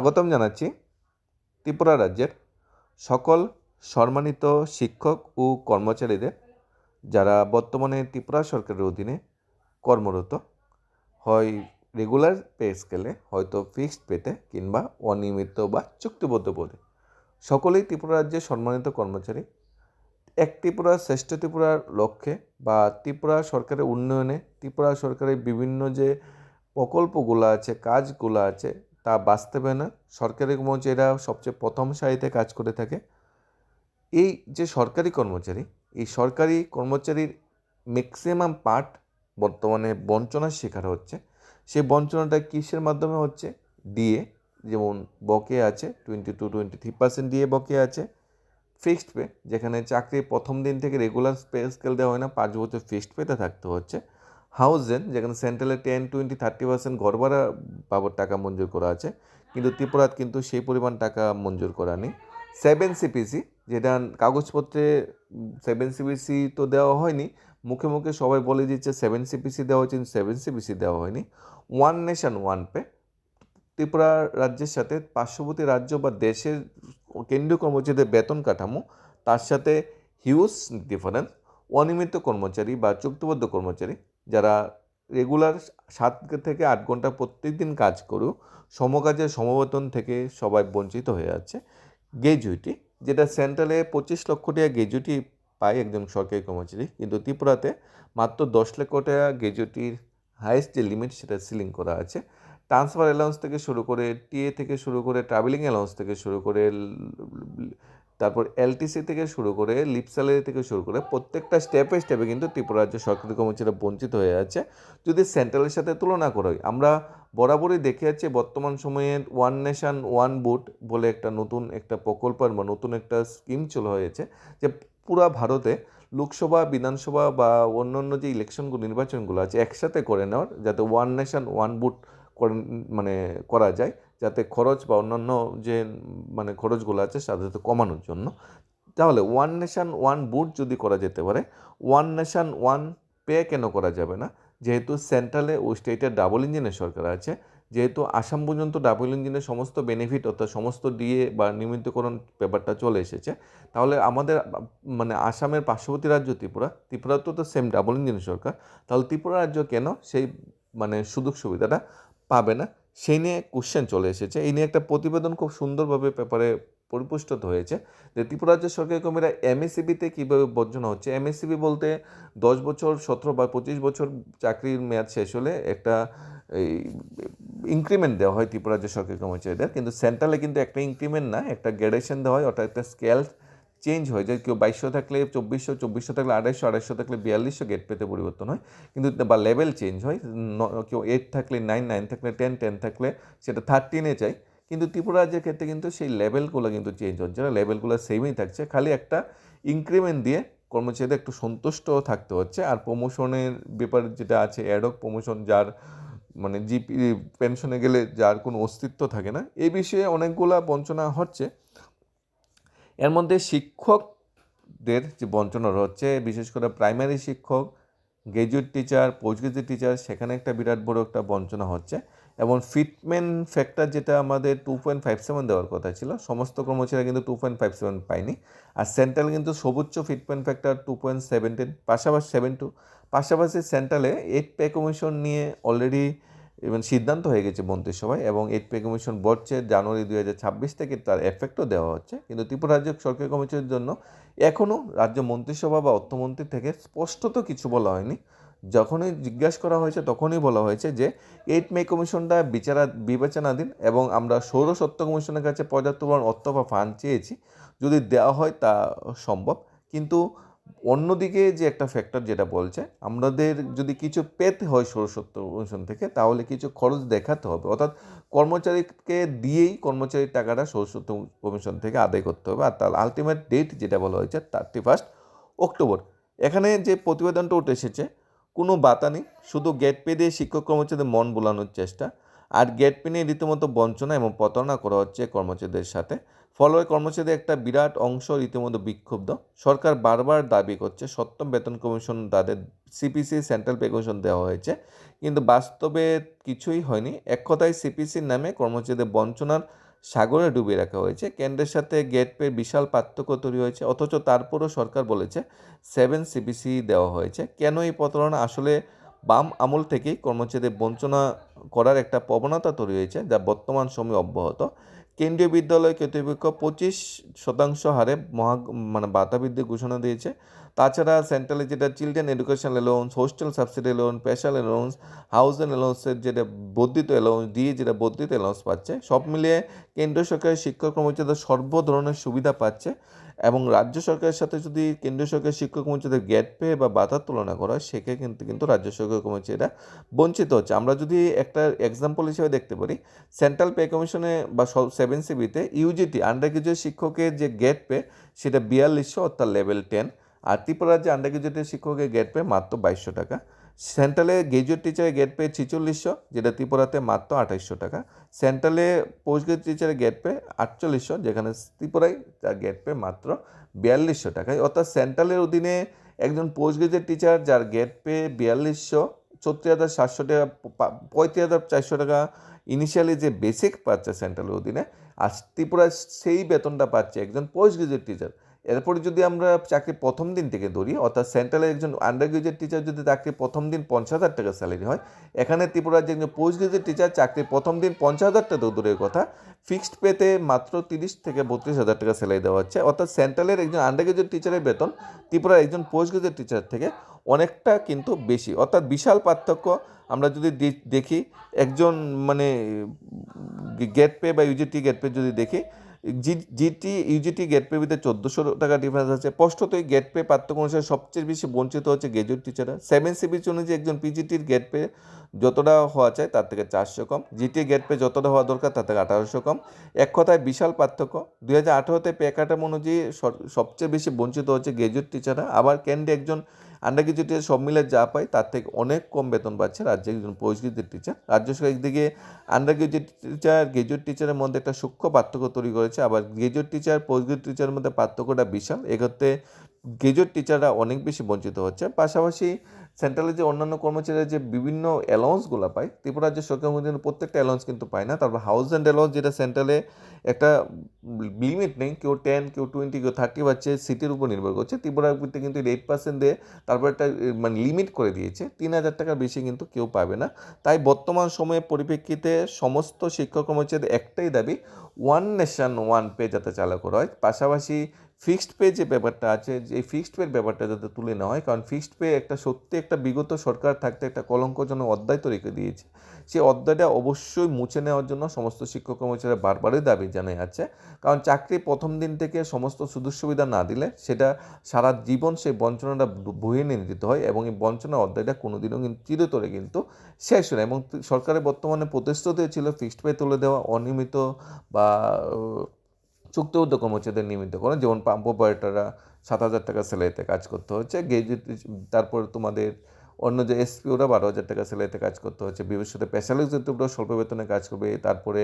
স্বাগতম জানাচ্ছি ত্রিপুরা রাজ্যের সকল সম্মানিত শিক্ষক ও কর্মচারীদের যারা বর্তমানে ত্রিপুরা সরকারের অধীনে কর্মরত। হয় রেগুলার পে স্কেলে হয়তো ফিক্সড পেতে কিংবা অনিয়মিত বা চুক্তিবদ্ধ পদে। সকলেই ত্রিপুরা রাজ্যের সম্মানিত কর্মচারী। এক ত্রিপুরা, শ্রেষ্ঠ ত্রিপুরার লক্ষ্যে বা ত্রিপুরা সরকারের উন্নয়নে, ত্রিপুরা সরকারের বিভিন্ন যে প্রকল্পগুলো আছে, কাজগুলো আছে তা বাস্তবায়নে সরকারি কর্মচারীরা সবচেয়ে প্রথম সারিতে কাজ করে থাকে। এই যে সরকারি কর্মচারী, এই সরকারি কর্মচারীর ম্যাক্সিমাম পার্ট বর্তমানে বঞ্চনার শিকার হচ্ছে। সেই বঞ্চনাটা কিসের মাধ্যমে হচ্ছে? ডিএ যেমন বকে আছে twenty two twenty three percent DA বকে আছে। ফিক্সড পে যেখানে চাকরির প্রথম দিন থেকে রেগুলার পে স্কেল দেওয়া হয় না, পাঁচ বছর ফিক্সড পেতে থাকতে হচ্ছে। হাউস রেন্ট যেখানে সেন্ট্রালে টেন, টোয়েন্টি, থার্টি পার্সেন্ট ঘর ভাড়া বাবদ টাকা মঞ্জুর করা আছে, কিন্তু ত্রিপুরাত কিন্তু সেই পরিমাণ টাকা মঞ্জুর করা নেই। সেভেন সিপিসি, যেটা কাগজপত্রে সেভেন সিপিসি তো দেওয়া হয়নি, মুখে মুখে সবাই বলে দিচ্ছে সেভেন সিপিসি দেওয়া হয়েছে, কিন্তু সেভেন সিপিসি দেওয়া হয়নি। One nation, one pay, Tripura রাজ্যের সাথে পার্শ্ববর্তী রাজ্য বা দেশের কেন্দ্রীয় কর্মচারীদের বেতন কাঠামো, তার সাথে হিউজ ডিফারেন্স, অনিয়মিত কর্মচারী বা চুক্তিবদ্ধ কর্মচারী যারা রেগুলার সাত থেকে আট ঘণ্টা প্রত্যেক দিন কাজ করেও সমকাজের সমবেতন থেকে সবাই বঞ্চিত হয়ে যাচ্ছে। গ্র্যাজুইটি যেটা সেন্ট্রালে পঁচিশ লক্ষ টাকা গ্র্যাজুইটি পায় একজন সরকারি কর্মচারী, কিন্তু ত্রিপুরাতে মাত্র দশ লক্ষ টাকা গ্র্যাজুইটির হাইয়েস্ট যে লিমিট সেটা সিলিং করা আছে। ট্রান্সফার অ্যালাউন্স থেকে শুরু করে টিএ থেকে শুরু করে ট্রাভেলিং অ্যালাউন্স থেকে শুরু করে তারপর এলটিসি থেকে শুরু করে লিপ স্যালারি থেকে শুরু করে প্রত্যেকটা স্টেপে স্টেপে কিন্তু ত্রিপুরা রাজ্য সরকারি কর্মচারীরা বঞ্চিত হয়ে যাচ্ছে যদি সেন্ট্রালের সাথে তুলনা করা হয়, আমরা বরাবরই দেখে যাচ্ছি বর্তমান সময়ে ওয়ান নেশান, ওয়ান বুট বলে একটা নতুন একটা প্রকল্প বা নতুন একটা স্কিম চলে হয়েছে যে পুরা ভারতে লোকসভা, বিধানসভা বা অন্য অন্য যে ইলেকশনগুলো, নির্বাচনগুলো আছে একসাথে করে নেওয়ার যাতে ওয়ান নেশান, ওয়ান বুট মানে করা যায়। যাতে খরচ বা অন্যান্য যে মানে খরচগুলো আছে সাধারণত কমানোর জন্য। তাহলে ওয়ান নেশান ওয়ান বুট যদি করা যেতে পারে ওয়ান নেশান ওয়ান পে কেন করা যাবে না? যেহেতু সেন্ট্রালে ও স্টেটে ডাবল ইঞ্জিনের সরকার আছে, যেহেতু আসাম পর্যন্ত ডাবল ইঞ্জিনের সমস্ত বেনিফিট অর্থাৎ সমস্ত ডিএ বা নিয়মিতকরণ পেপারটা চলে এসেছে, তাহলে আমাদের মানে আসামের পার্শ্ববর্তী রাজ্য ত্রিপুরা ত্রিপুরা তো তো সেম ডাবল ইঞ্জিনের সরকার, তাহলে ত্রিপুরা রাজ্য কেন সেই মানে সুযোগ সুবিধাটা পাবে না? সেই নিয়ে কোশ্চেন চলে এসেছে। এই নিয়ে একটা প্রতিবেদন খুব সুন্দরভাবে পেপারে পরিপুষ্ট হয়েছে যে ত্রিপুরা রাজ্য সরকারি কর্মীরা এমএসসিবিতে কীভাবে বর্জনা হচ্ছে? এমএসসিবি বলতে দশ বছর, সতেরো বা পঁচিশ বছর চাকরির মেয়াদ শেষ হলে একটা এই ইনক্রিমেন্ট দেওয়া হয় ত্রিপুরা রাজ্য সরকারি কর্মচারীদের। কিন্তু সেন্ট্রালে কিন্তু একটা ইনক্রিমেন্ট না, একটা গ্রেডেশন দেওয়া হয় ওটা একটা স্কেল চেঞ্জ হয়। যে কেউ বাইশশো থাকলে চব্বিশশো চব্বিশশো থাকলে আড়াইশো আড়াইশো থাকলে বিয়াল্লিশশো গেট পেতে পরিবর্তন হয়। কিন্তু বা লেভেল চেঞ্জ হয়। কেউ এইট থাকলে নাইন নাইন থাকলে টেন টেন থাকলে সেটা থার্টিনে চাই কিন্তু ত্রিপুরা রাজ্যের ক্ষেত্রে কিন্তু সেই লেভেলগুলো কিন্তু চেঞ্জ হচ্ছে না। লেভেলগুলো সেমই থাকছে। খালি একটা ইনক্রিমেন্ট দিয়ে কর্মচারীদের একটু সন্তুষ্ট থাকতে হচ্ছে। আর প্রমোশনের ব্যাপার যেটা আছে অ্যাডক প্রমোশন যার মানে জিপি পেনশনে গেলে যার কোনো অস্তিত্ব থাকে না। এই বিষয়ে অনেকগুলা বঞ্চনা হচ্ছে। এর মধ্যে শিক্ষকদের যে বঞ্চনা হচ্ছে, বিশেষ করে প্রাইমারি শিক্ষক graduate teacher post graduate teacher সেখানে একটা বিরাট বড় একটা বঞ্চনা হচ্ছে। এবং ফিটমেন্ট ফ্যাক্টর যেটা আমাদের টু পয়েন্ট ফাইভ সেভেন দেওয়ার কথা ছিল, সমস্ত কর্মচারীরা কিন্তু টু পয়েন্ট ফাইভ সেভেন পায়নি। আর সেন্ট্রাল কিন্তু সর্বোচ্চ fitment factor two point seventeen পাশাপাশি সেভেন টু পাশাপাশি সেন্ট্রালে এইট পে কমিশন নিয়ে অলরেডি এবং সিদ্ধান্ত হয়ে গেছে মন্ত্রিসভায় এবং এইট পে কমিশন বলছে জানুয়ারি দুই ছাব্বিশ থেকে তার এফেক্টও দেওয়া হচ্ছে। কিন্তু ত্রিপুরা রাজ্য সরকারি কমিশনের জন্য এখনও রাজ্য মন্ত্রিসভা বা অর্থমন্ত্রী থেকে স্পষ্টত কিছু বলা হয়নি। যখনই জিজ্ঞাসা করা হয়েছে তখনই বলা হয়েছে যে এইট মে কমিশনটা বিচারা, বিবেচনাধীন এবং আমরা সৌরসত্ত্ব কমিশনের কাছে পর্যাপ্ত পরিমাণ অর্থ বা ফান্ড চেয়েছি। যদি দেওয়া হয় তা সম্ভব। কিন্তু অন্যদিকে যে একটা ফ্যাক্টর যেটা বলছে, আমাদের যদি কিছু পেতে হয় সৌরসত্ব কমিশন থেকে, তাহলে কিছু খরচ দেখাতে হবে। অর্থাৎ কর্মচারীকে দিয়েই কর্মচারীর টাকাটা সৌরসত্ব কমিশন থেকে আদায় করতে হবে। আর তার আলটিমেট ডেট যেটা বলা হয়েছে থার্টি ফার্স্ট অক্টোবর এখানে যে প্রতিবেদনটা উঠে এসেছে, কোনো বাতা নেই। শুধু গেট পে দিয়ে শিক্ষক কর্মচারীদের মন বোলানোর চেষ্টা। আর গেট পে নিয়ে রীতিমতো বঞ্চনা এবং প্রতারণা করা হচ্ছে কর্মচারীদের সাথে। ফলে কর্মচারীদের একটা বিরাট অংশ রীতিমতো বিক্ষুব্ধ। সরকার বারবার দাবি করছে, সপ্তম বেতন কমিশন তাদের সিপিসি সেন্ট্রাল পে কমিশন দেওয়া হয়েছে। কিন্তু বাস্তবে কিছুই হয়নি। এক কথায় সিপিসির নামে কর্মচারীদের বঞ্চনার সাগরে ডুবিয়ে রাখা হয়েছে। কেন্দ্রের সাথে গেট পে বিশাল পার্থক্য তৈরি হয়েছে। অথচ তারপরও সরকার বলেছে সেভেন সিবিসি দেওয়া হয়েছে। কেন এই প্রতারণা? আসলে বাম আমল থেকেই কর্মচারীদের বঞ্চনা করার একটা প্রবণতা তৈরি হয়েছে, যা বর্তমান সময়ে অব্যাহত। কেন্দ্রীয় বিদ্যালয় কর্তৃপক্ষ পঁচিশ শতাংশ হারে মহা মানে ভাতা বৃদ্ধির ঘোষণা দিয়েছে। তাছাড়া সেন্ট্রালে যেটা children education allowance, hostel subsidy allowance, special allowance, housing অ্যালাউন্সের যেটা বর্ধিত অ্যালাউন্স দিয়ে যেটা বর্ধিত অ্যালাউন্স পাচ্ছে, সব মিলিয়ে কেন্দ্র সরকারের শিক্ষক কর্মচারীদের সর্ব ধরনের সুবিধা পাচ্ছে এবং রাজ্য সরকারের সাথে যদি কেন্দ্রীয় সরকারের শিক্ষক কর্মচারীদের গ্যাট পে বা বাধার তুলনা করা হয়, সেক্ষেত্রে কিন্তু কিন্তু রাজ্য সরকার কর্মচারীরা বঞ্চিত হচ্ছে। আমরা যদি একটা এক্সাম্পল হিসেবে দেখতে পারি সেন্ট্রাল পে কমিশনে বা সেভেন সিবিতে ইউজিটি আন্ডার গ্রাজুয়েট শিক্ষকের যে গেট পে, সেটা বিয়াল্লিশশো অর্থাৎ লেভেল টেন আর ত্রিপুরা রাজ্যে আন্ডার গ্রাজুয়েটের শিক্ষকের গেট পে মাত্র বাইশশো টাকা। সেন্ট্রালে গ্রাজুয়েট টিচারের গেট পে ছিচল্লিশশো, যেটা ত্রিপুরাতে মাত্র আঠাইশশো টাকা। সেন্ট্রালে পোস্ট গ্রেড টিচারের গেট পে আটচল্লিশশো, যেখানে ত্রিপুরায় তার গেট পে মাত্র বিয়াল্লিশশো টাকায়। অর্থাৎ সেন্ট্রালের অধীনে একজন পোস্ট গ্রেজুয়েট টিচার যার গেট পে বিয়াল্লিশশো ছত্রিশ হাজার সাতশো টাকা পঁয়ত্রিশ হাজার চারশো টাকা ইনিশিয়ালি যে বেসিক পাচ্ছে সেন্ট্রালের অধীনে, আর ত্রিপুরায় সেই বেতনটা পাচ্ছে একজন পোস্ট গ্রাজুয়েট টিচার এরপরে যদি আমরা চাকরি প্রথম দিন থেকে ধরি, অর্থাৎ সেন্ট্রালে একজন আন্ডার গ্রাজুয়েট টিচার যদি চাকরি প্রথম দিন পঞ্চাশ হাজার টাকা স্যালারি হয়, এখানে ত্রিপুরার যে একজন পোস্ট গ্রাজুয়েট টিচার চাকরি প্রথম দিন পঞ্চাশ হাজার টাকা দূরের কথা ফিক্সড পেতে মাত্র তিরিশ থেকে বত্রিশ হাজার টাকা স্যালারি দেওয়া হচ্ছে। অর্থাৎ সেন্ট্রালের একজন আন্ডার গ্রাজুয়েট টিচারের বেতন ত্রিপুরার একজন পোস্ট গ্রাজুয়েট টিচার থেকে অনেকটা কিন্তু বেশি। অর্থাৎ বিশাল পার্থক্য। আমরা যদি দেখি, একজন মানে গেট পে বা ইউজিটি গেট পে যদি দেখি জিটি, ইউজিটি গেট পে ভিতরে চোদ্দোশো টাকা ডিফারেন্স আছে। স্পষ্টতই গেট পে পার্থক্য অনুসারে সবচেয়ে বেশি বঞ্চিত হচ্ছে গ্রাজুয়েট টিচাররা। সেভেন সিবিচ অনুযায়ী একজন পিজিটির গেট পে যতটা হওয়া চাই তার থেকে চারশো কম। জিটি গেট পে যতটা হওয়া দরকার তার থেকে আঠারোশো কম। এক কথায় বিশাল পার্থক্য। দুই হাজার আঠারোতে পে কাঠামো অনুযায়ী সবচেয়ে বেশি বঞ্চিত হচ্ছে গ্রাজুয়েট টিচাররা। আবার ক্যান্ডি একজন আন্ডার টিচার সব মিলে যা পায়, তার থেকে অনেক কম বেতন পাচ্ছে রাজ্যের একজন পোস্ট টিচার রাজ্য সরকার একদিকে আন্ডার গ্রাজুয়েট টিচার গ্রাজুয়েট টিচারের মধ্যে একটা সূক্ষ্ম পার্থক্য তৈরি করেছে, আবার গ্রাজুয়েট টিচার পোস্ট টিচারের মধ্যে পার্থক্যটা বিশাল। এক্ষেত্রে গ্রাজুয়েট টিচাররা অনেক বেশি বঞ্চিত হচ্ছে। পাশাপাশি সেন্ট্রালের যে অন্যান্য কর্মচারীরা যে বিভিন্ন অ্যালাউন্সগুলো পায়, ত্রিপুরা রাজ্য সরকার মধ্যে প্রত্যেকটা অ্যালাউন্স কিন্তু পায় না। তারপর হাউস অ্যান্ড অ্যালাউন্স যেটা সেন্ট্রালে একটা লিমিট নেই, কেউ টেন কেউ টোয়েন্টি কেউ থার্টি পাচ্ছে সিটির উপর নির্ভর করছে ত্রিপুরার ভিত্তি কিন্তু এইট পার্সেন্ট দিয়ে তারপর একটা মানে লিমিট করে দিয়েছে। তিন হাজার টাকার বেশি কিন্তু কেউ পাবে না। তাই বর্তমান সময়ের পরিপ্রেক্ষিতে সমস্ত শিক্ষক কর্মচারীদের একটাই দাবি ওয়ান নেশন ওয়ান পে যাতে চালু করা হয়। পাশাপাশি ফিক্সড পে যে ব্যাপারটা আছে, যে ফিক্সড পের ব্যাপারটা যাতে তুলে নেওয়া হয়, কারণ ফিক্সড পে একটা সত্যি একটা বিগত সরকার থাকতে একটা কলঙ্কজনক অধ্যায় তো রেখে দিয়েছে। সেই অধ্যায়টা অবশ্যই মুছে নেওয়ার জন্য সমস্ত শিক্ষক কর্মচারীরা বারবারই দাবি জানাই আছে, কারণ চাকরি প্রথম দিন থেকে সমস্ত সুযোগ সুবিধা না দিলে সেটা সারা জীবন সেই বঞ্চনাটা বয়ে নিয়ে দিতে হয় এবং এই বঞ্চনা অধ্যায়টা কোনোদিনও কিন্তু চিরতরে কিন্তু শেষ হয় এবং সরকারের বর্তমানে প্রতিশ্রুতি ছিল ফিক্সড পে তুলে দেওয়া, অনিয়মিত বা চুক্তিবদ্ধ কর্মচারীদের নিয়মিত করেন। যেমন পাম্প অপারেটররা সাত হাজার টাকা স্যালারিতে কাজ করতে হচ্ছে। গেজেট, তারপর তোমাদের অন্য যে এসপি ওরা বারো হাজার টাকা স্যালারিতে কাজ করতে হচ্ছে, ভবিষ্যতে স্পেশালিস্টরা স্বল্প বেতনে কাজ করবে, তারপরে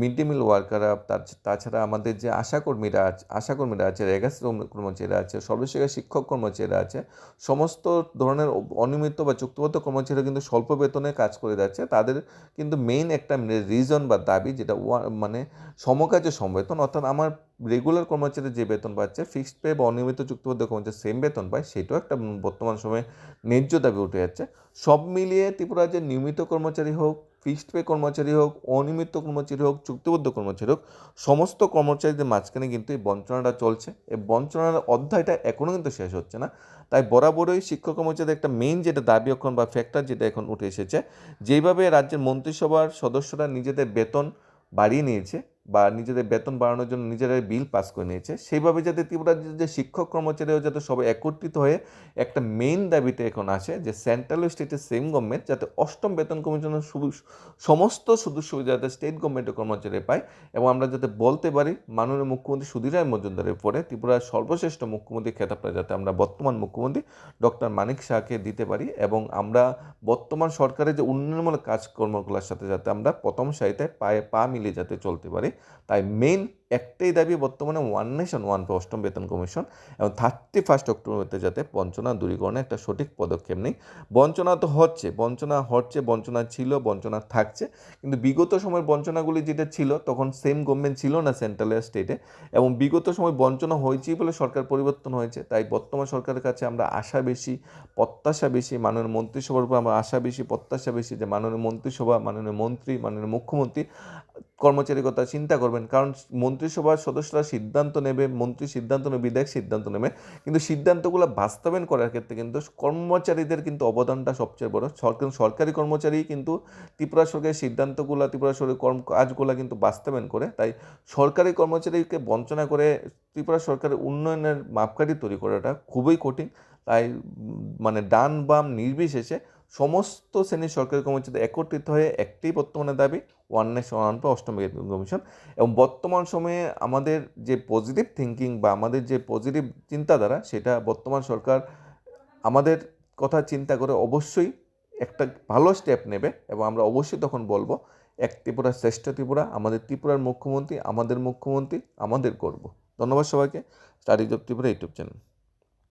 মিড ডে মিল ওয়ার্কাররা তার তাছাড়া আমাদের যে আশাকর্মীরা আছে আশাকর্মীরা আছে রেগাস কর্মচারীরা আছে, সর্বশেষে শিক্ষক কর্মচারীরা আছে, সমস্ত ধরনের অনিয়মিত বা চুক্তিবদ্ধ কর্মচারীরা কিন্তু স্বল্প বেতনে কাজ করে যাচ্ছে, তাদের কিন্তু মেইন একটা রিজন বা দাবি যেটা মানে সমকাজে সমবেতন, অর্থাৎ আমার রেগুলার কর্মচারী যে বেতন পাচ্ছে ফিক্সড পে বা অনিয়মিত চুক্তিবদ্ধ কর্মচারী সেম বেতন পায়, সেটাও একটা বর্তমান সময়ে ন্যায্য দাবি। উঠে যাচ্ছে। সব মিলিয়ে ত্রিপুরা যে নিয়মিত কর্মচারী হোক, ফিক্সড পে কর্মচারী হোক, অনিয়মিত কর্মচারী হোক, চুক্তিবদ্ধ কর্মচারী হোক, সমস্ত কর্মচারীদের মাঝখানে কিন্তু এই বঞ্চনাটা চলছে। এই বঞ্চনার অধ্যায়টা এখনও কিন্তু শেষ হচ্ছে না। তাই বরাবরই শিক্ষক কর্মচারীদের একটা মেইন যেটা দাবি এখন বা ফ্যাক্টর যেটা এখন উঠে এসেছে যেভাবে রাজ্যের মন্ত্রিসভার সদস্যরা নিজেদের বেতন বাড়িয়ে নিয়েছে বা নিজেদের বেতন বাড়ানোর জন্য নিজেরাই বিল পাস করে নিয়েছে। সেইভাবে যাতে ত্রিপুরা যে শিক্ষক কর্মচারীরা যাতে সবাই একত্রিত হয়ে একটা মেইন দাবিতে এখন আছে যে সেন্ট্রাল স্টেটের সেম গভর্নমেন্ট যাতে অষ্টম বেতন কমিশনের সমস্ত সুযোগ সুবিধা যাতে স্টেট গভর্নমেন্টের কর্মচারী পায় এবং আমরা যাতে বলতে পারি মাননীয় মুখ্যমন্ত্রী সুধীর রায় মজুমদারের পরে ত্রিপুরার সর্বশ্রেষ্ঠ মুখ্যমন্ত্রী খেতাবটা যাতে আমরা বর্তমান মুখ্যমন্ত্রী ডক্টর মানিক শাহকে দিতে পারি এবং আমরা বর্তমান সরকারের যে উন্নয়নমূলক কাজকর্মগুলোর সাথে যাতে আমরা প্রথম সারিতে পায়ে পা মিলিয়ে যাতে চলতে পারি। তাই মেইন একটাই দাবি বর্তমানে ওয়ান নেশন ওয়ান অষ্টম বেতন কমিশন এবং থার্টি ফার্স্ট অক্টোবরতে যাতে বঞ্চনা দূরীকরণে একটা সঠিক পদক্ষেপ নেই। বঞ্চনা তো হচ্ছে, বঞ্চনা হচ্ছে, বঞ্চনা ছিল, বঞ্চনা থাকছে, কিন্তু বিগত সময়ের বঞ্চনাগুলি যেটা ছিল, তখন সেম গভর্নমেন্ট ছিল না সেন্ট্রাল স্টেটে এবং বিগত সময় বঞ্চনা হয়েছেই বলে সরকার পরিবর্তন হয়েছে। তাই বর্তমান সরকারের কাছে আমরা আশা বেশি, প্রত্যাশা বেশি, মাননীয় মন্ত্রিসভার উপর আমরা আশা বেশি, প্রত্যাশা বেশি যে মাননীয় মন্ত্রিসভা, মাননীয় মন্ত্রী, মাননীয় মুখ্যমন্ত্রী কর্মচারীর কথা চিন্তা করবেন। কারণ মন্ত্রিসভার সদস্যরা সিদ্ধান্ত নেবে, মন্ত্রী সিদ্ধান্ত নেবে, বিধায়ক সিদ্ধান্ত নেবে। কিন্তু সিদ্ধান্তগুলো বাস্তবায়ন করার ক্ষেত্রে কিন্তু কর্মচারীদের কিন্তু অবদানটা সবচেয়ে বড়। সরকার সরকারি কর্মচারী কিন্তু ত্রিপুরা সরকারের সিদ্ধান্তগুলো, ত্রিপুরা সরকারের কর্ম, কাজগুলো কিন্তু বাস্তবায়ন করে। তাই সরকারি কর্মচারীকে বঞ্চনা করে ত্রিপুরা সরকারের উন্নয়নের মাপকাঠি তৈরি করাটা খুবই কঠিন। তাই মানে ডান বাম নির্বিশেষে সমস্ত শ্রেণির সরকারি কর্মচারী একত্রিত হয়ে একটি বর্তমানে দাবি ওয়ান নেশন ওয়ান পে অষ্টম কমিশন। এবং বর্তমান সময়ে আমাদের যে পজিটিভ থিঙ্কিং বা আমাদের যে পজিটিভ চিন্তাধারা, সেটা বর্তমান সরকার আমাদের কথা চিন্তা করে অবশ্যই একটা ভালো স্টেপ নেবে এবং আমরা অবশ্যই তখন বলব, এক ত্রিপুরা শ্রেষ্ঠ ত্রিপুরা, আমাদের ত্রিপুরার মুখ্যমন্ত্রী, আমাদের মুখ্যমন্ত্রী, আমাদের করব ধন্যবাদ সবাইকে। Studies of Tripura YouTube channel